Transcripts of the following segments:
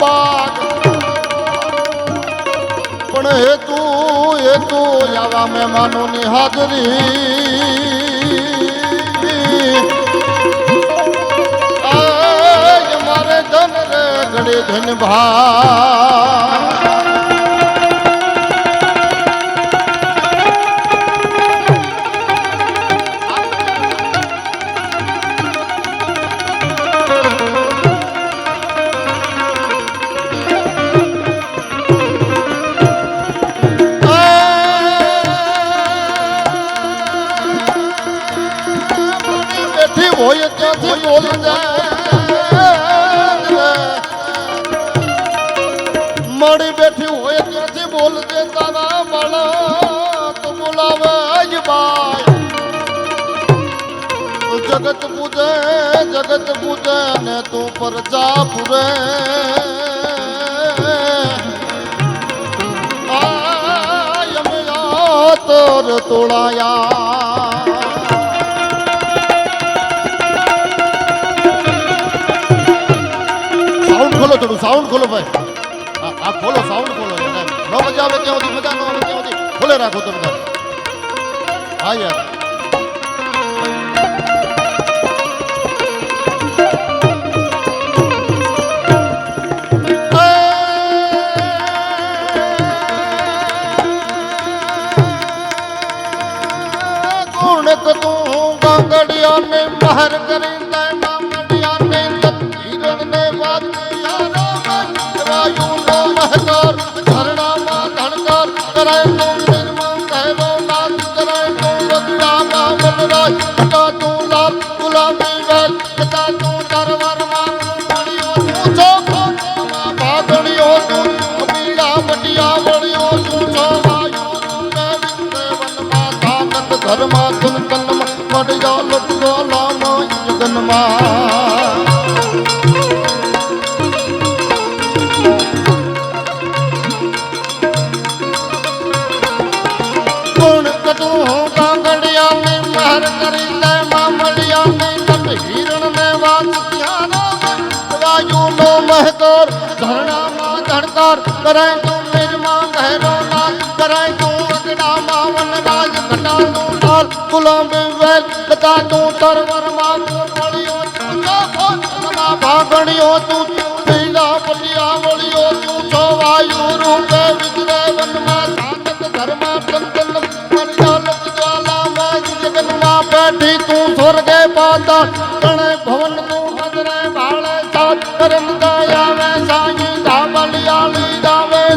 બાગ પણ હેતુ હેતુ આવા મહેમાનોની હાજરી. મારે ધન રે ઘડે ધન ભા જગત પૂજે ને તું પરજા પૂરે તોર તોળાયા સાઉન્ડ ખોલો થોડું સાઉન્ડ ખોલો ભાઈ. આ ખોલો સાઉન્ડ ખોલો. ન મજા આવે ત્યાં સુધી, મજા ન આવે ત્યાં સુધી. ખોલે રાખો તમે હા, યાર. ને મહર મહર કરી લે મામલિયા ને નટ હિરણ ને વાત ત્યાં વાયુ નો ધરણામાં ધડકાર કરાય તું તું પાતા તણે ભવન તું હદરે ભાળે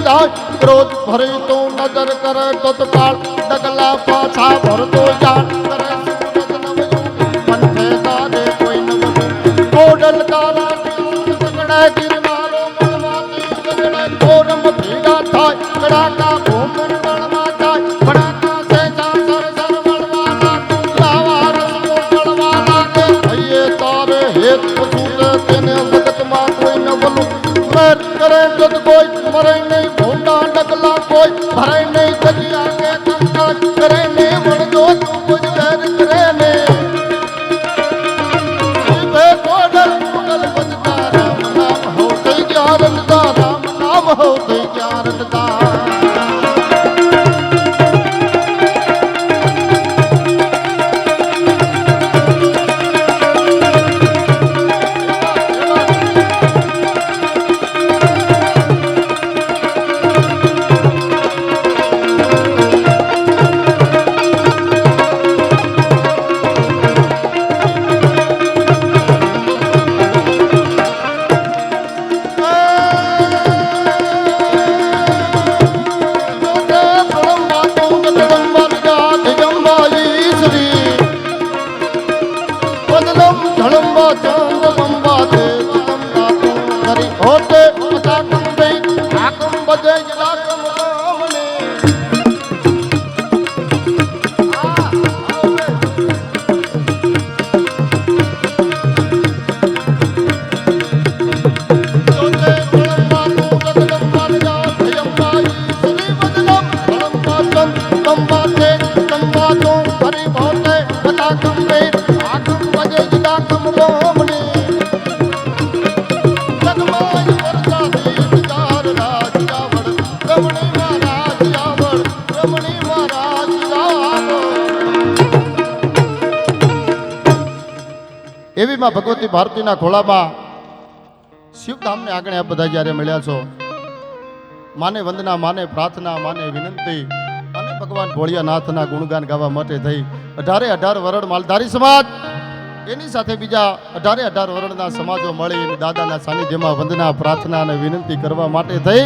સાત ક્રોધ ભરી તું નજર કરે, તત્કાળ ડગલા પાછા ભરતો જાણ કરે. चंद बम्बा दे चंदा हरी होते એવીમાં ભગવતી ભારતીના ખોળામાં શિવધામને આગળ આ બધા જ્યારે મળ્યા છો, માને વંદના, માને પ્રાર્થના, માને વિનંતી અને ભગવાન ભોળિયાનાથના ગુણગાન ગાવા માટે થઈ અઢારે અઢાર વરણ માલધારી સમાજ. એની સાથે બીજા અઢારે અઢાર વરણના સમાજો મળી દાદાના સાનિધ્યમાં વંદના, પ્રાર્થના અને વિનંતી કરવા માટે થઈ.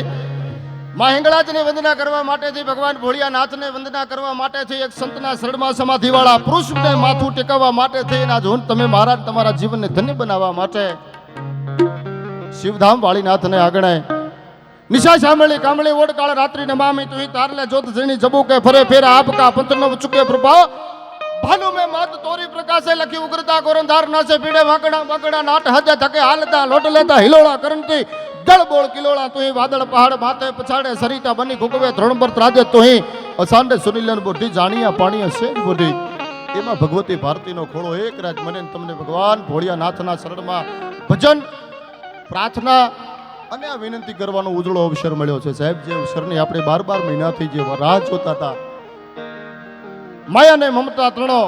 મા હિંગળાજની વંદના કરવા માટેથી ભગવાન ભોળિયાનાથને વંદના કરવા માટેથી એક સંતના શરણમાં સમાધિવાળા પુરુષને માથું ટેકવવા માટે થઈ જોન તમે મહારાજ તમારા જીવનને ધન્ય બનાવવા માટે શિવધામ વાળીનાથને આગળ નિશા સાંભળી કામળી ઓડકાળ રાત્રિ નમામી તું તારલે જોત જણી જબુ કે ફરે ફેરા આપકા પંચનો ચુકે પ્રભા ભાનુ મે માત તોરી પ્રકાશે લખી ઉગ્રતા કોરંધાર નાસે પીડે વાકડા વાકડા નાટ હદે ધકે હાલતા લોટ લેતા હિલોળા કરંતી જળ બોળ કિલોળા તુહી વાદળ પહાડ માથે પછાડે સરિતા બની ગુગવે ત્રણ પર ત્રાજે તો અસાંડે સુનિલન બુદ્ધિ, જાણિયા પાણી છે બુદ્ધિ. એમાં ભગવતી ભારતીનો ખોળો એક રાજ મને તમને ભગવાન ભોળિયાનાથના શરણમાં ભજન, પ્રાર્થના અને આ વિનંતી કરવાનો ઉજળો અવસર મળ્યો છે. સાહેબ, જે અવસરની આપણે બાર બાર મહિનાથી જે રાહ જોતા હતા, માયાને મમતા ત્રણો,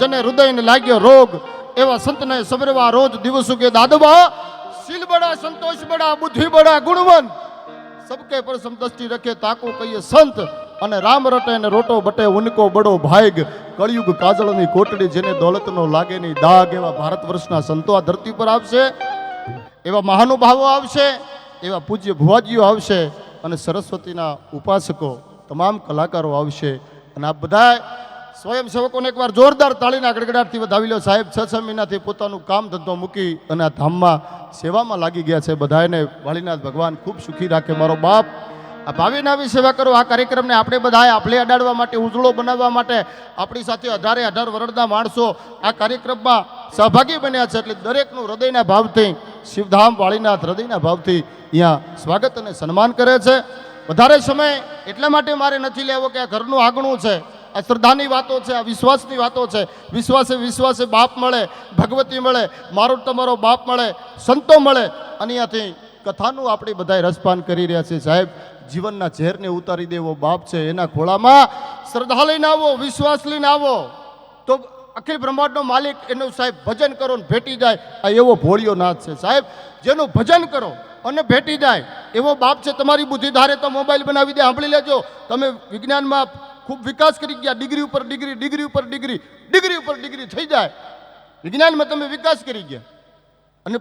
જેને હૃદયને લાગ્યો રોગ, એવા સંતને સબરવા રોજ દિવસ કે દાદબા શીલ બડા સંતોષ બડા બુદ્ધિ બડા ગુણવંત સબકે પર સમદષ્ટિ રખે તાકો કહીએ સંત અને રામ રટે ને રોટો બટે ઉનકો બડો ભાઈગ કળિયુગ કાજળની કોટડી જેને દોલતનો લાગે નહીં દાગ એવા ભારત વર્ષના સંતો આ ધરતી પર આવશે એવા મહાનુભાવો આવશે એવા પૂજ્ય ભુવાજીઓ આવશે અને સરસ્વતીના ઉપાસકો, તમામ કલાકારો આવશે, અને આ બધા સ્વયંસેવકોને એકવાર જોરદાર તાળીના ગડગડાટથી વધાવી લો સાહેબ. છ છ મહિનાથી પોતાનું કામ ધંધો મૂકી અને આ ધામમાં સેવામાં લાગી ગયા છે. બધાને વાળીનાથ ભગવાન ખૂબ સુખી રાખે. મારો બાપ આ ભાવિને આવી સેવા કરો. આ કાર્યક્રમને આપણે બધાએ આપણે અડાડવા માટે, ઉજળો બનાવવા માટે, આપણી સાથે અઢારે અઢાર વર્ષના માણસો આ કાર્યક્રમમાં સહભાગી બન્યા છે. એટલે દરેકનું હૃદયના ભાવથી, શિવધામ વાળીનાથ હૃદયના ભાવથી અહીંયા સ્વાગત અને સન્માન કરે છે. વધારે સમય એટલા માટે મારે નથી લેવો કે આ ઘરનું આગણું છે. આ શ્રદ્ધાની વાતો છે આ વિશ્વાસની વાતો છે. વિશ્વાસે વિશ્વાસે બાપ મળે, ભગવતી મળે, મારો તમારો બાપ મળે, સંતો મળે. અને અહીંયાથી કથાનું આપણે બધાય રસપાન કરી રહ્યા છીએ. સાહેબ, જીવનના ઝેરને ઉતારી દેવો બાપ છે, એના ખોળામાં શ્રદ્ધા લઈને આવો વિશ્વાસ લઈને આવો. તો અખિલ બ્રહ્માંડનો માલિક એનું સાહેબ ભજન કરો ને ભેટી જાય. આ એવો ભોળિયો નાથ છે. સાહેબ, જેનું ભજન કરો અને ભેટી જાય. એવો બાપ છે, તમારી બુદ્ધિ ધારે તો મોબાઈલ બનાવી દે, સાંભળી લેજો. તમે વિજ્ઞાનમાં ખૂબ વિકાસ કરી ગયા. ડિગ્રી ઉપર ડિગ્રી ડિગ્રી ઉપર ડિગ્રી ડિગ્રી ઉપર ડિગ્રી થઈ જાય. વિજ્ઞાનમાં તમે વિકાસ કરી ગયા. અને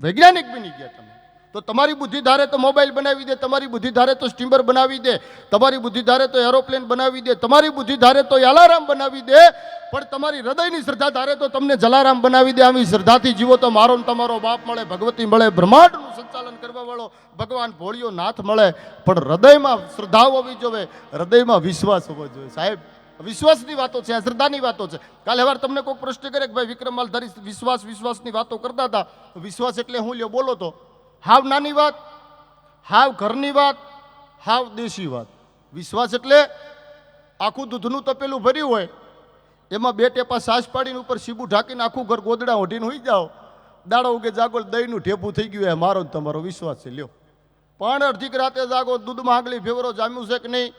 વૈજ્ઞાનિક બની ગયા તમે. તો તમારી બુદ્ધિ ધારે તો મોબાઈલ બનાવી દે, તમારી બુદ્ધિ ધારે તો સ્ટીમર બનાવી દે, તમારી બુદ્ધિ ધારે તો એરોપ્લેન બનાવી દે, તમારી બુદ્ધિ ધારે તો અલારામ બનાવી દે, પણ તમારી હૃદયની શ્રદ્ધા ધારે તો તમને જલારામ બનાવી દે, આવી શ્રદ્ધાથી જીવો તો મારો ને તમારો બાપ મળે, ભગવતી મળે, બ્રહ્માંડનું સંચાલન કરવા વાળો ભગવાન ભોળિયો નાથ મળે, પણ હૃદયમાં શ્રદ્ધા હોવી જોઈએ હૃદયમાં વિશ્વાસ હોવો જોઈએ. સાહેબ, વિશ્વાસની વાતો છે શ્રદ્ધાની વાતો છે. કાલે વાર તમને કોઈ પ્રશ્ન કરે કે ભાઈ વિક્રમ માલધારી વિશ્વાસ, વિશ્વાસની વાતો કરતા હતા, વિશ્વાસ એટલે હું લ્યો, બોલો તો. હાવ નાની વાત, હાવ ઘરની વાત, હાવ દેશી વાત. વિશ્વાસ એટલે આખું દૂધનું તપેલું ભર્યું હોય, એમાં બે ટેપા સાસ પાડીને ઉપર સીબું ઢાંકીને આખું ઘર ગોદડા ઓઢીને હોઈ જાઓ. દાડો ઉગે જાગો દહીંનું ઠેપું થઈ ગયું એ મારો તમારો વિશ્વાસ છે, લ્યો. પણ અડધીક રાતે જાગો, દૂધમાં આગલી ફેવરો જામ્યું છે કે નહીં?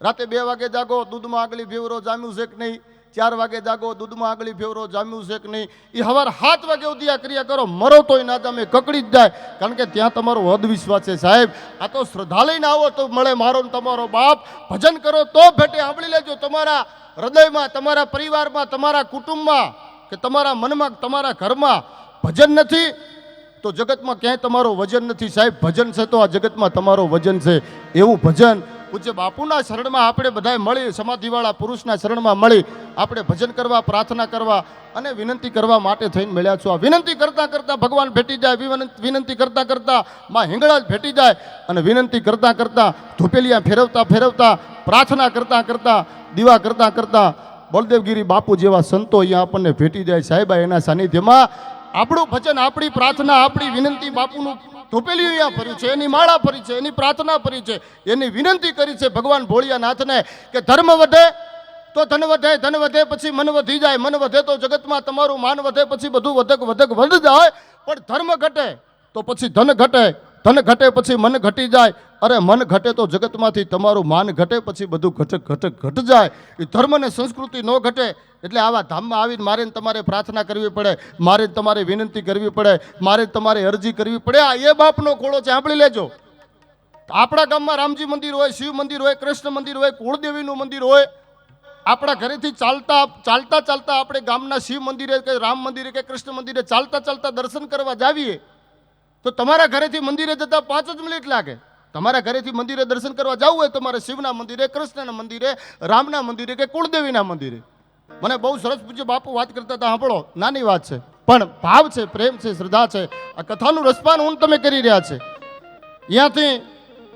રાતે બે વાગે જાગો, દૂધમાં આગલી ફેવરો જામ્યું છે કે નહીં? ચાર વાગે જાગો, દૂધમાં આગળી ફેવરો, જામ્યું છે કે નહીં? એ હવાર સાત વાગે સુધી આ ક્રિયા કરો. મરો તોય ના જામે કકડી જ જાય. કારણ કે ત્યાં તમારો વધ છે. સાહેબ, આ તો શ્રદ્ધા લઈને આવો તો મળે મારો ને તમારો બાપ. ભજન કરો તો ભેટે સાંભળી લેજો. તમારા હૃદયમાં, તમારા પરિવારમાં, તમારા કુટુંબમાં કે તમારા મનમાં તમારા ઘરમાં ભજન નથી, તો જગતમાં ક્યાંય તમારો વજન નથી. સાહેબ, ભજન છે તો આ જગતમાં તમારો વજન છે. એવું ભજન પૂજ્ય બાપુના શરણમાં આપણે બધાએ મળી, સમાધિવાળા પુરુષના શરણમાં મળી આપણે ભજન કરવા, પ્રાર્થના કરવા અને વિનંતી કરવા માટે થઈને મળ્યા છો. આ વિનંતી કરતાં કરતાં ભગવાન ભેટી જાય, વિનંતી કરતાં કરતાં માં હિંગળા જ ભેટી જાય અને વિનંતી કરતાં કરતાં ધૂપેલિયા ફેરવતા ફેરવતા પ્રાર્થના કરતાં કરતાં, દીવા કરતાં કરતાં બળદેવગીરી બાપુ જેવા સંતો અહીંયા આપણને ભેટી જાય. સાહેબા એના સાનિધ્યમાં આપણું ભજન, આપણી પ્રાર્થના, આપણી વિનંતી બાપુનું ધોપેલી અહીંયા ફર્યું છે, એની માળા ફરી છે, એની પ્રાર્થના ફરી છે, એની વિનંતી કરી છે ભગવાન ભોળિયાનાથને કે ધર્મ વધે, તો ધન વધે ધન વધે પછી મન વધી જાય, મન વધે તો જગતમાં તમારું માન વધે, પછી બધું વધક વધક વધ જાય, પણ ધર્મ ઘટે તો પછી ધન ઘટે. ધન ઘટે પછી મન ઘટી જાય. અરે મન ઘટે તો જગતમાંથી તમારું માન ઘટે પછી બધું ઘટક ઘટક ઘટ જાય. એ ધર્મ અને સંસ્કૃતિ ન ઘટે એટલે આવા ધામમાં આવીને મારે તમારે પ્રાર્થના કરવી પડે મારે તમારે વિનંતી કરવી પડે મારે તમારે અરજી કરવી પડે. આ એ બાપનો ખોળો છે, સાંભળી લેજો. આપણા ગામમાં રામજી મંદિર હોય, શિવ મંદિર હોય, કૃષ્ણ મંદિર હોય, કુળદેવીનું મંદિર હોય, આપણા ઘરેથી ચાલતા ચાલતા ચાલતા આપણે ગામના શિવ મંદિરે કે રામ મંદિરે કે કૃષ્ણ મંદિરે ચાલતા ચાલતા દર્શન કરવા જાવીએ. તો તમારા ઘરેથી મંદિરે જતા પાંચ જ મિનિટ લાગે. તમારા ઘરેથી મંદિરે દર્શન કરવા જવું હોય તમારે શિવના મંદિરે, કૃષ્ણના મંદિરે, રામના મંદિરે કે કુળદેવીના મંદિરે. મને બહુ સરસ પૂજ્ય બાપુ વાત કરતા હતા, સાંભળો, નાની વાત છે. પણ ભાવ છે, પ્રેમ છે, શ્રદ્ધા છે. આ કથાનું રસપાન હું તમે કરી રહ્યા છે. અહીંયાથી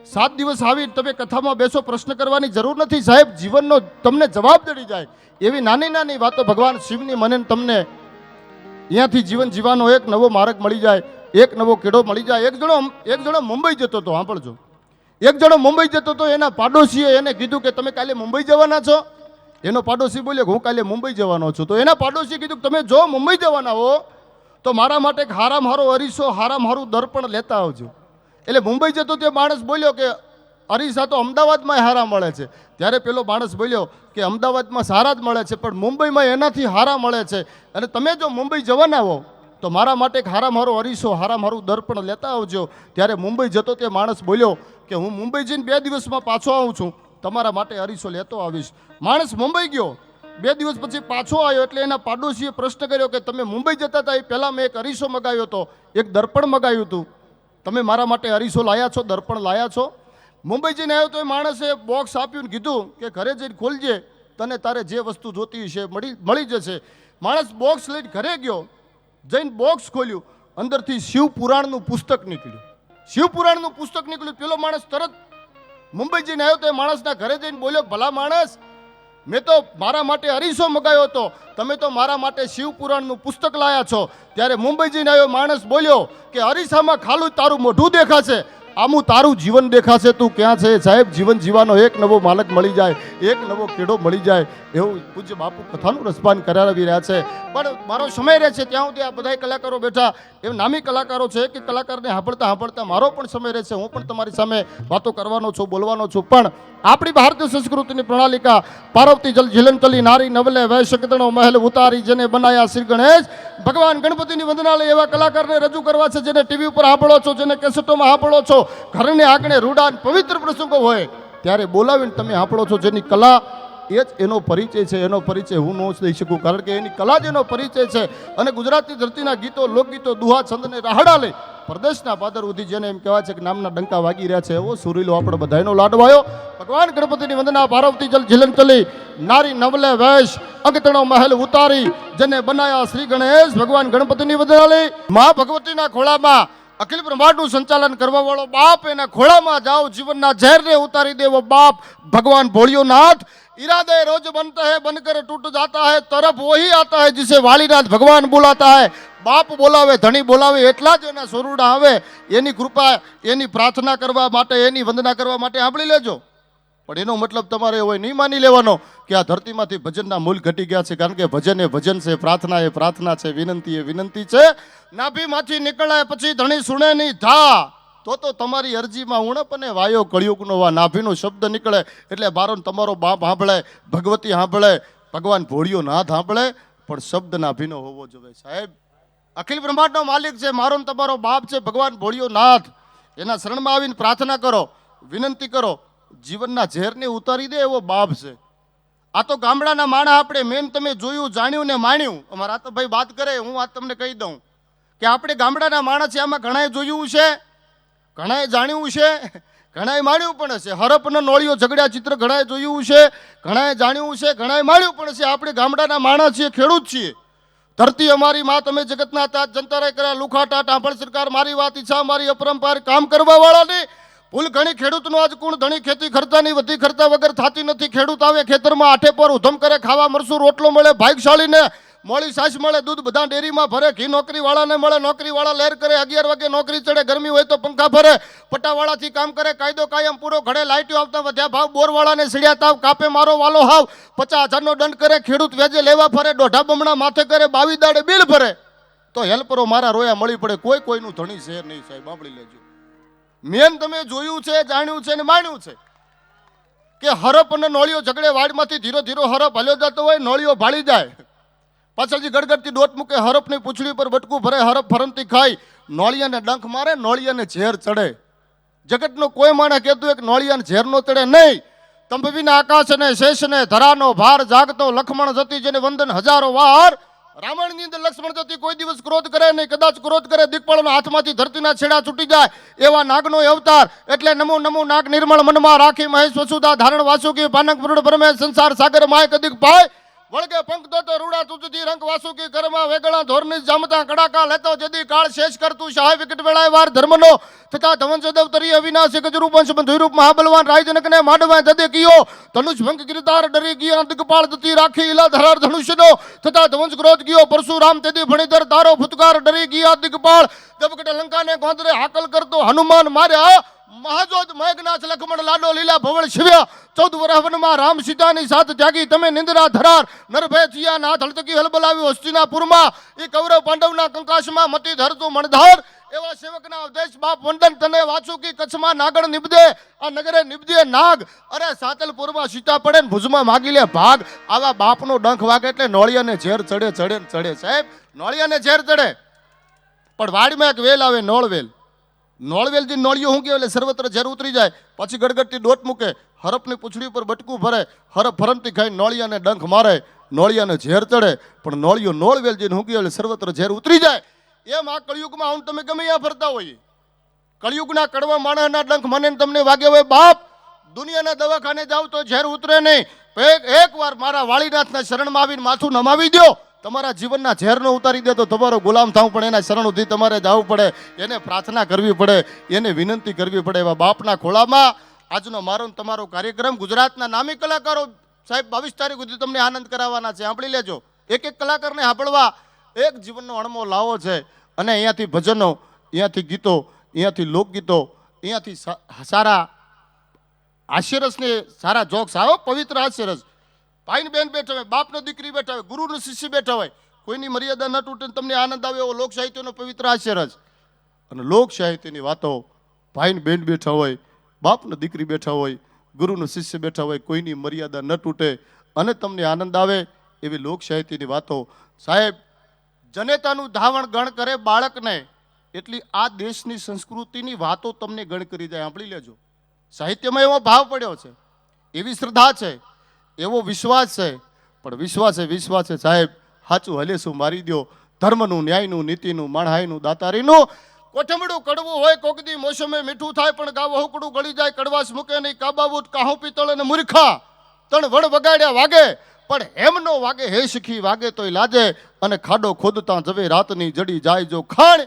સાત દિવસ આવી તમે કથામાં બેસો, પ્રશ્ન કરવાની જરૂર નથી. સાહેબ, જીવનનો તમને જવાબ દડી જાય. એવી નાની નાની વાતો ભગવાન શિવની મને તમને અહીંયાથી જીવન જીવવાનો એક નવો માર્ગ મળી જાય. એક નવો કેડો મળી જાય. એક જણો એક જણો મુંબઈ જતો હતો, સાંભળજો. એક જણો મુંબઈ જતો હતો, એના પાડોશીએ એને કીધું કે, તમે કાલે મુંબઈ જવાના છો? એનો પાડોશી બોલ્યો કે હું કાલે મુંબઈ જવાનો છું. તો એના પાડોશીએ કીધું કે, તમે જો મુંબઈ જવાના હો, તો મારા માટે એક હારો અરીસો, હારામ હારું દર્પણ લેતા આવજો. એટલે મુંબઈ જતો તે માણસ બોલ્યો કે, અરીસા તો અમદાવાદમાં હારા મળે છે. ત્યારે પેલો માણસ બોલ્યો કે, અમદાવાદમાં સારા જ મળે છે, પણ મુંબઈમાં એનાથી હારા મળે છે. અને તમે જો મુંબઈ જવાના હો તો મારા માટે એક હારા મારો અરીસો, હારા મારું દર્પણ લેતા આવજો. ત્યારે મુંબઈ જતો તે માણસ બોલ્યો કે હું મુંબઈ જઈને બે દિવસમાં પાછો આવું છું. તમારા માટે અરીસો લેતો આવીશ. માણસ મુંબઈ ગયો. બે દિવસ પછી પાછો આવ્યો એટલે એના પાડોશીએ પ્રશ્ન કર્યો કે તમે મુંબઈ જતા હતા એ પહેલાં મેં એક અરીસો મગાવ્યો હતો. એક દર્પણ મગાવ્યું હતું. તમે મારા માટે અરીસો લાયા છો, દર્પણ લાયા છો? મુંબઈ જઈને આવ્યો તો એ માણસે બોક્સ આપ્યું ને કીધું કે ઘરે જઈને ખોલજે. તને તારે જે વસ્તુ જોતી છે મળી મળી જશે. માણસ બોક્સ લઈને ઘરે ગયો. જઈને બોક્સ ખોલ્યું, અંદરથી શિવપુરાણનું પુસ્તક નીકળ્યું. શિવપુરાણનું પુસ્તક નીકળ્યું, પેલો માણસ તરત મુંબઈ જઈને આવ્યો તો એ માણસના ઘરે જઈને બોલ્યો, ભલા માણસ, મેં તો મારા માટે અરીસો મગાવ્યો હતો. તમે તો મારા માટે શિવપુરાણનું પુસ્તક લાયા છો. ત્યારે મુંબઈ જઈને આવ્યો માણસ બોલ્યો કે અરીસામાં ખાલું તારું મોઢું દેખાશે. આમું તારું જીવન દેખાશે, તું ક્યાં છે? સાહેબ, જીવન જીવાનો એક નવો માલક મળી જાય, એક નવો કેડો મળી જાય, એવું પૂજ્ય બાપુ કથાનું રસપાન કરાવી રહ્યા છે. પણ મારો સમય રહે છે, ત્યાં સુધી આ બધા કલાકારો બેઠા. એમ નામી કલાકારો છે કે કલાકારને સાંભળતા સાંભળતા મારો પણ સમય રહેશે હું પણ તમારી સામે વાતો કરવાનો છું, બોલવાનો છું. પણ આપણી ભારતીય સંસ્કૃતિની પ્રણાલિકા, પાર્વતી જલ જીલંતલી નારી નવલે વૈશકતણો મહેલ ઉતારી, જેને બનાયા શ્રી ગણેશ. ભગવાન ગણપતિની વંદનાલય એવા કલાકારને રજૂ કરવા છે, જેને ટીવી ઉપર સાંભળો છો, જેને કેસેટોમાં સાંભળો છો. ઘરને આંગણે રૂડા પવિત્ર પ્રસંગો હોય, ત્યારે બોલાવીને તમે સાંભળો છો જેની કલા એ જ એનો પરિચય છે, એનો પરિચય હું ન દઈ શકું, કારણ કે એની કલા જ એનો પરિચય છે. અને ગુજરાતી ધરતીના ગીતો, લોકગીતો, દુહા, છંદને રાહડા લઈ પ્રદેશના પાદર ઉધી જેને એમ કહેવાય છે કે નામના ડંકા વાગી રહ્યા છે. એવો સુરીલો આપણે બધાનો લાડવાયો. ભગવાન ગણપતિની વંદના પાર્વતી જલ ઝીલન ચલી, નારી નવલે વેશ, અગતણો મહેલ ઉતારી, જેને બનાયા શ્રી ગણેશ, ભગવાન ગણપતિની વંદના લઈ મા ભગવતીના ખોળામાં અખિલ બ્રહ્માંડનું સંચાલન કરવા વાળો બાપ એના ખોળામાં જાઓ જીવનના ઝેરને ઉતારી દેવો બાપ ભગવાન ભોળિયોનાથ इरादे रोज बनता है बनकर टूट जाता है तरफ वही आता है जिसे वालीनाथ भगवान बुलाता है બાપ બોલાવે ધણી બોલાવે એટલા જ એના સોરુડા આવે એની કૃપા એની પ્રાર્થના કરવા માટે એની વંદના કરવા માટે સાંભળી લેજો પણ એનો મતલબ તમારે એવો નહીં માની લેવાનો કે આ ધરતીમાંથી ભજનના મૂલ ઘટી ગયા છે, કારણ કે ભજન એ ભજન છે, પ્રાર્થના એ પ્રાર્થના છે, વિનંતી એ વિનંતી છે. નાભીમાંથી નીકળાય પછી ધણી સુણે નહીં ધા. તો તો તમારી અરજીમાં ઉણપ અને વાયો કળિયુગનો વા નાભીનો શબ્દ નીકળે એટલે બારોન તમારો બાપ સાંભળે, ભગવતી સાંભળે, ભગવાન ભોળિયો નાથ સાંભળે, પણ શબ્દ નાભીનો હોવો જોઈએ. સાહેબ, અખિલ બ્રહ્માંડનો માલિક છે મારો ને તમારો બાપ છે, ભગવાન ભોળિયો નાથ. એના શરણમાં આવીને પ્રાર્થના કરો, વિનંતી કરો જીવનના ઝેરને ઉતારી દે એવો બાપ છે. આ તો ગામડાના માણા આપણે મેન તમે જોયું, જાણ્યું ને માણ્યું. અમારા તો ભાઈ વાત કરે, હું વાત તમને કહી દઉં કે આપણે ગામડાના માણસ આમાં ઘણાએ જોયું છે, ઘણાએ જાણ્યું છે, ઘણાએ માણ્યું પણ છે હરપનો નોળિયો ઝઘડ્યા ચિત્ર ઘણાએ જોયું છે, ઘણાએ જાણ્યું છે, ઘણાએ માણ્યું પણ છે આપણે ગામડાના માણસ છીએ, ખેડૂત છીએ. ધરતી અમારી માં, તમે જગતના તાજ જંતરે કર્યા. લુખાટા ટાંપણ સરકાર, મારી વાત ઈચ્છા, મારી અપરંપાર, કામ કરવા વાળાની ભૂલ ઘણી ખેડૂતનો આજ કુણ, ધણી ખેતી ખર્ચાની વધી ખર્ચા વગર થતી નથી. ખેડૂત આવે ખેતરમાં આઠે પર ઉધમ કરે, ખાવા મરસું રોટલો મળે, ભાગશાળીને મળી સાસ મળે, દૂધ બધા ડેરીમાં ભરે, ઘી નોકરીવાળાને મળે, નોકરીવાળા લેર કરે, અગિયાર વાગે નોકરી ચડે, ગરમી હોય તો પંખા ભરે પટ્ટાવાળાથી કામ કરે, કાયદો કાયમ પૂરો ઘડે લાઇટો આવતા વધ્યા ભાવ, બોરવાળાને સીડ્યા તાવ, કાપે મારો વાલો હાવ, પચાસ હજારનો દંડ કરે, ખેડૂત વ્યાજે લેવા ફરે, દોઢા બમણા માથે કરે બાવી દાડે બિલ ભરે, તો હેલ્પરો મારા રોયા મળી પડે, કોઈ કોઈનું ધણી શેર નહીં, સાહેબ, સાંભળી લેજો. મેન તમે જોયું છે, જાણ્યું છે અને માણ્યું છે કે હરપ અને નોળિયો ઝઘડે વાડમાંથી ધીરો ધીરો હરપ હલ્યો જતો હોય નોળિયો ભાળી જાય. પાછળથી ગડગડતી ડોટ મૂકે, હરપની પૂંછડી પર બટકું ભરે, હરપ ફરમતી ખાય. નોળિયાને ડંખ મારે, નોળિયાને ઝેર ચડે. જગતનો કોઈ માણસ કહેતું એક નોળિયાને ઝેર નો ચડે. નહીં. તંભવીના આકાશને શેષને, ધરાનો ભાર જાગતો, લખમણ જતી જેને વંદન હજારો વાર રામાયણની અંદર લક્ષ્મણ જતી કોઈ દિવસ ક્રોધ કરે નહીં, કદાચ ક્રોધ કરે દિગપાળના હાથમાંથી ધરતીના છેડા છૂટી જાય એવા નાગનો અવતાર. એટલે નમો નમો નાગ નિર્મળ મનમાં રાખી મહેશ વસુદા ધારણ વાસુકી પાનક પુરુડ પરમે સંસાર સાગર માય કદીક પાય વળગે પંખ તો રૂડા તુજથી રંગ વાસુકી કરમાં વેગળા ધોરની જમતા કડાકા લેતો જદી કાળ શેષ કરતું શાહ વિકટ વેળાય વાર ધર્મનો. તથા ધવંસ દેવતરી અવિનાશી ગજરૂપ વંશ ધુરૂપ મહાબલવાન રાયજનકને માંડવાય દદે કિયો ધનુષ ભંગ ગિરધાર ડરી ગયા દિગપાળ દતી રાખી ઇલા ધરાર ધનુષ્યનો. તથા ધવંસ ક્રોધ ગયો, પરશુરામ તેદી ભણીધર તારો ફુતકાર ડરી ગયા દિગપાળ દબકટ લંકાને ગોંદરે હાકલ કરતો હનુમાન માર્યા. મહાજોત મેઘનાથ લખમણ લાડો લીલા ભવળ શિવ્યા, ચૌદ વરહવનમાં રામ સીતાની સાથ ત્યાગી, તમે નિંદ્રા ધરાર નરભય થયા નાથ હળતકી હલબલાવી હસ્તિનાપુરમાં એ કૌરવ પાંડવના કંકાશમાં મતી ધરતું મણધાર, એવા સેવકના દેશ બાપ વંદન તને વાચુકી કચ્છમાં નાગણ નિબદે, આ નગરે નિબદે નાગ. અરે સાતલપુરમાં સીતા પડે ને ભુજમાં માગી લે ભાગ. આવા બાપનો ડંખ વાગે એટલે નોળિયાને ઝેર ચડે ચડે ચડે સાહેબ. નોળિયાને ઝેર ચડે. પણ વાડીમાં એક વેલ આવે, નોળવેલ. નોળવેલથી નોળિયો હું એટલે સર્વત્ર ઝેર ઉતરી જાય, પછી ગડગડતી ડોટ મૂકે હરપની પૂંછડી ઉપર બટકું ભરે હરપ ફરમતી ખાઈ નોળિયાને ડંખ મારે, નોળિયાને ઝેર ચડે, પણ નોળિયો નોળવેલ જઈને હું એટલે સર્વત્ર ઝેર ઉતરી જાય. એમ આ કળિયુગમાં હું તમે ગમે ત્યાં ફરતા હોઈએ. કળિયુગના કડવા માણસના ડંખ મને તમને વાગે હોય, બાપ, દુનિયાના દવાખાને જાવ તો ઝેર ઉતરે નહીં. એક વાર મારા વાળીનાથના શરણમાં આવીને માથું નમાવી દો તમારા જીવનના ઝેરનો ઉતારી દે તો તમારો ગુલામ થવું પણ એના શરણ સુધી તમારે જવું પડે. એને પ્રાર્થના કરવી પડે, એને વિનંતી કરવી પડે એવા બાપના ખોળામાં. આજનો મારો તમારો કાર્યક્રમ ગુજરાતના નામી કલાકારો સાહેબ બાવીસ તારીખ સુધી તમને આનંદ કરાવવાના છે. સાંભળી લેજો. એક એક કલાકારને સાંભળવા એક જીવનનો અણમો લાવો છે. અને અહીંયાથી ભજનો, અહીંયાથી ગીતો, અહીંયાથી લોકગીતો, અહીંયાથી સારા હાસ્યરસને સારા જોક્સ. આવો પવિત્ર હાસ્યરસ ભાઈની બેન બેઠા હોય, બાપનો દીકરી બેઠા હોય, ગુરુનો શિષ્ય બેઠા હોય, કોઈની મર્યાદા ન તૂટે તમને આનંદ આવે એવો લોક સાહિત્યનો પવિત્ર હાસ્યરસ અને લોક સાહિત્યની વાતો ભાઈને બેન બેઠા હોય, બાપનો દીકરી બેઠા હોય, ગુરુનો શિષ્ય બેઠા હોય, કોઈની મર્યાદા ન તૂટે અને તમને આનંદ આવે એવી લોક સાહિત્યની વાતો. સાહેબ, જનેતાનું ધાવણ ગણ કરે બાળકને, એટલી આ દેશની સંસ્કૃતિની વાતો તમને ગણ કરી જાય. સાંભળી લેજો. સાહિત્યમાં એવો ભાવ પડ્યો છે. એવી શ્રદ્ધા છે. એવો વિશ્વાસ છે. પણ વિશ્વાસ એ વિશ્વાસ છે, સાહેબ, સાચું હલેસું મારી દ્યો? ધર્મનું, ન્યાયનું, નીતિનું, માણહાઈનું, દાતારીનું? કોઠમડું કડવું હોય કોકદી મોસમે મીઠું થાય, પણ ગાવ હોકડું ગળી જાય, કડવાશ મૂકે નહીં કાબાવું કાહો પિત્તળ અને મૂર્ખા. તણ વડ વગાડ્યા વાગે, પણ એમનો વાગે, હે શીખી વાગે તોય લાજે, અને ખાડો ખોદતા જવે, રાતની જડી જાય જો ખાણ.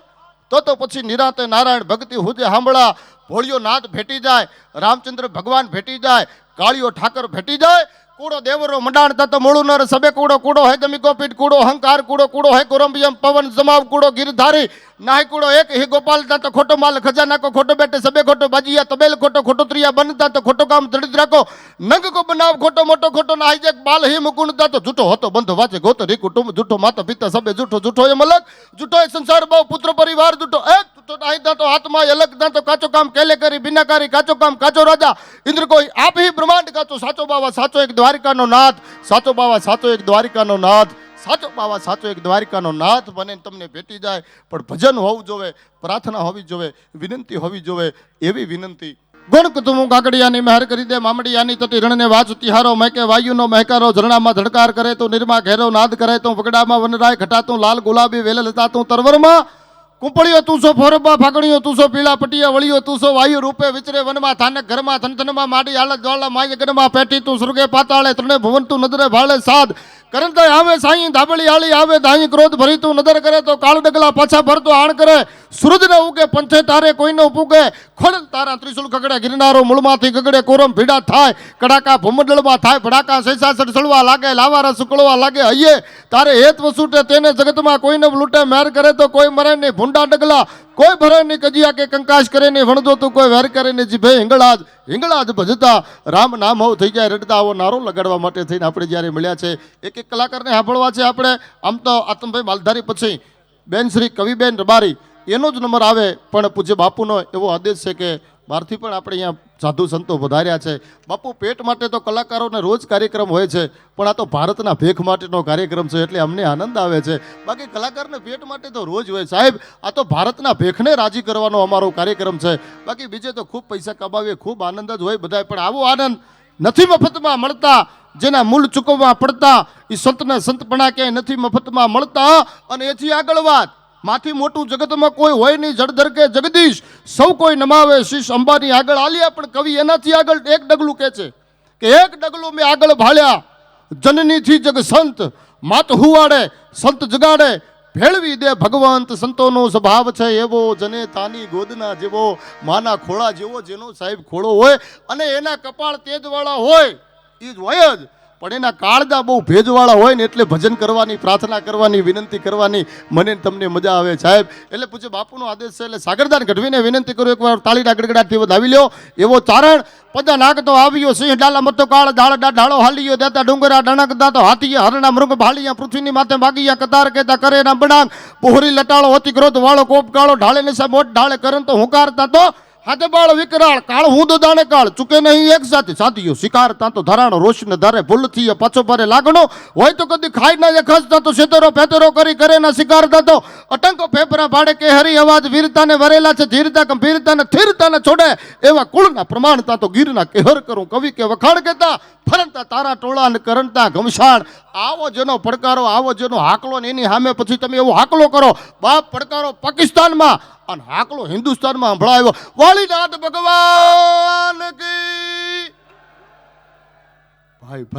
તો તો પછી નિરાતે નારાયણ ભક્તિ હુજે સાંભળા ભોળિયો નાથ ભેટી જાય, રામચંદ્ર ભગવાન ભેટી જાય, કાળિયો ઠાકર ભેટી જાય મંડાણ તત મોળું નર સબે કૂડો કૂડો હે ગમી ગોપીટ કૂડો, હંકાર કૂડો કૂડો હે કોરંબિયમ, પવન જમાવ કૂડો ગિરધારી, નાહી કૂડો એક, હી ગોપાલ તા ખોટો માલ, ખજાના કો ખોટો બેટે સબે ખોટો બાજીયા, તબેલ ખોટો ખોટો ત્રિયા બનતા તો ખોટો કામ દડિત રાખો, નંગ કો બનાવ ખોટો, મોટો ખોટો, નાહી જગ બાલ, હી મુકુંડ તા તો જૂઠો હતો, બંધો વાચે ગોતો રી કુટુંબ, જૂઠો માતા પિતા સબે જૂઠો જૂઠો એ મલક જૂઠો એ સંસાર, બહુ પુત્ર પરિવાર, જૂઠો એક તો અલગ તા તો કાચો કામ કેલે કરી બિનાકારી કાચો કામ, કાચો રાજા. ઇન્દ્ર કોઈ આપ બ્રહ્માંડ કાચો, સાચો બાવા, સાચો એક દ્વારિકાનો નાથ. સાચો બાવા, સાચો એક દ્વારિકાનો નાથ. સાચો બાવા, સાચો એક દ્વારિકાનો નાથ બને તમને ભેટી જાય. પણ ભજન હોવું જોવે, પ્રાર્થના હોવી જોવે, વિનંતી હોવી જોવે, એવી વિનંતી. ગુણ કુતુમ કાકડિયાની મહેર કરી દે, મામડિયાની તટી રણને વાચ તિહારો મહેકે, વાયુનો મહેકારો, ઝરણામાં ધડકાર કરે તો, નિર્મા ઘેરો નાદ કરે તો, વગડામાં વનરાય ઘટાતું, લાલ ગુલાબી વેલ લતાતું, તરવરમાં કુંપળીઓ તુસો ફોરબા ફાગણીઓ તુસો પીળા પટિયા વળીઓ તુસો વાયુ રૂપે વિચરે વનમાં, થાનક ઘરમાં થનથનમાં માડી, હાલત જ્વાળા માય ગનમાં પેટી તું સુરગે પાતાળે, ત્રણે ભુવન તું નજરે ભાળે સાદ. કરંત આવે, સાઈ ધાબળી હાળી આવે, દાઈ ક્રોધ ભરી તું નજર કરે તો કાળ ડગલા પાછા ભરતો આણ કરે. સૂરજ ન ઉગે, પંથે તારે કોઈનો પૂગે. ખોડ તારા ત્રિશુલ ગગડે ગિરનારો મૂળમાંથી ગગડે, કોરમ ભીડા થાય. કડાકા ભૂમંડળમાં થાય, ભડાકા સૈસા સડસડવા લાગે, લાવારા સુકળવા લાગે. હૈયે તારે હેત વસૂટે, તેને જગતમાં કોઈને લૂંટે, મેર કરે તો કોઈ મરે નહીં. ભૂંડા ડગલા, કોઈ ભરે નહીં કજિયા કે કંકાશ કરે નહીં. વણજો તું, કોઈ વેર કરે નહીં. જીભે હિંગળાજ હિંગળાજ ભજતા. રામ નામ હોવ થઈ જાય, રડતા આવો નારો લગાડવા માટે થઈને આપણે જ્યારે મળ્યા છે એક કલાકારને સાંભળવા છે આપણે. આમ તો આતમભાઈ માલધારી પછી બેન શ્રી કવિબેન રબારી, એનો જ નંબર આવે, પણ પૂજ્ય બાપુનો એવો આદેશ છે કે બહારથી પણ આપણે અહીંયા સાધુ સંતો વધાર્યા છે. બાપુ, પેટ માટે તો કલાકારોને રોજ કાર્યક્રમ હોય છે, પણ આ તો ભારતના ભેખ માટેનો કાર્યક્રમ છે, એટલે અમને આનંદ આવે છે. બાકી કલાકારને પેટ માટે તો રોજ હોય. સાહેબ, આ તો ભારતના ભેખને રાજી કરવાનો અમારો કાર્યક્રમ છે. બાકી બીજે તો ખૂબ પૈસા કમાવીએ, ખૂબ આનંદ જ હોય બધાય, પણ આવો આનંદ નથી મફતમાં મળતા. જેના મૂળ ચૂકવવા પડતા એ સંતને સંતપણા ક્યાંય નથી મફતમાં મળતા. અને એથી આગળ વાત, માથી મોટું જગતમાં કોઈ હોય નહીં, જળધર કે જગદીશ. સૌ કોઈ નમાવે, શીશ અંબાની આગળ આલ્યા, પણ કવિ એનાથી આગળ એક ડગલું કહે છે કે એક ડગલું મેં આગળ ભાળ્યા. જનનીથી જગ સંત, માત હુવાડે, સંત જગાડે. ભેળવી દે ભગવંત, સંતોનો સ્વભાવ છે એવો, જને તાની ગોદના જેવો, માના ખોળા જેવો, જેનો સાહેબ ખોળો હોય. અને એના કપાળ તેજવાળા હોય. એ જ હોય જ. પણ એના કાળજા બહુ ભેજવાળા હોય ને એટલે ભજન કરવાની, પ્રાર્થના કરવાની, વિનંતી કરવાની મને તમને મજા આવે. સાહેબ, એટલે પૂછે બાપુનો આદેશ છે, એટલે સાગરદાન ગઢવીને વિનંતી કરું, એકવાર તાળીના ગડગડાટથી વધાવી લ્યો. એવો ચારણ પદા નાગતો આવ્યો સિંહ ડાલા મતો કાળ ડા ઢાળો હાલીયો, દેતા ડુંગરા ડણક, દાતો હાથીએ હરણા મૃગ ભાલિયા પૃથ્વીની માથે માગીયા, કતાર કહેતા કરે ના બણાંગ પોહરી લટાળો હોતી ક્રોધ વાળો કોપ કાળો ઢાળે નિશા, મોટ ઢાળે કરન તો હુંકારતા તો હાથે બાળ વિકરાળ, કાળ હું તો દાણે કાળ. ચૂકે નહીં એક સાથે સાથીઓ શિકાર તાં તો ધરાણો રોશન ધારે ભૂલથી પાછો ભારે લાગણો. હોય તો કદી ખાઈ ના ખસ તો સેતરો ફેતરો કરી કરે ના શિકાર થતો. અટંકો ફેફરા ભાડે કે હરી અવાજ, વીરતાને વરેલા છે, ધીરતા, ગંભીરતાને થીરતાને છોડે. એવા કુળના પ્રમાણતા તો ગીરના કેહર કરું, કવિ કે વખાણ કેતા ફરંતા તારા ટોળા ને કરંતા ઘમસાણ આવો જેનો પડકારો, આવો જેનો હાકલો ને એની સામે પછી તમે એવો હાકલો કરો. બાપ પડકારો પાકિસ્તાનમાં, અને હાકલો હિન્દુસ્તાનમાં સંભળાયો. વાળીનાથ ભગવાન કી. ભાઈ.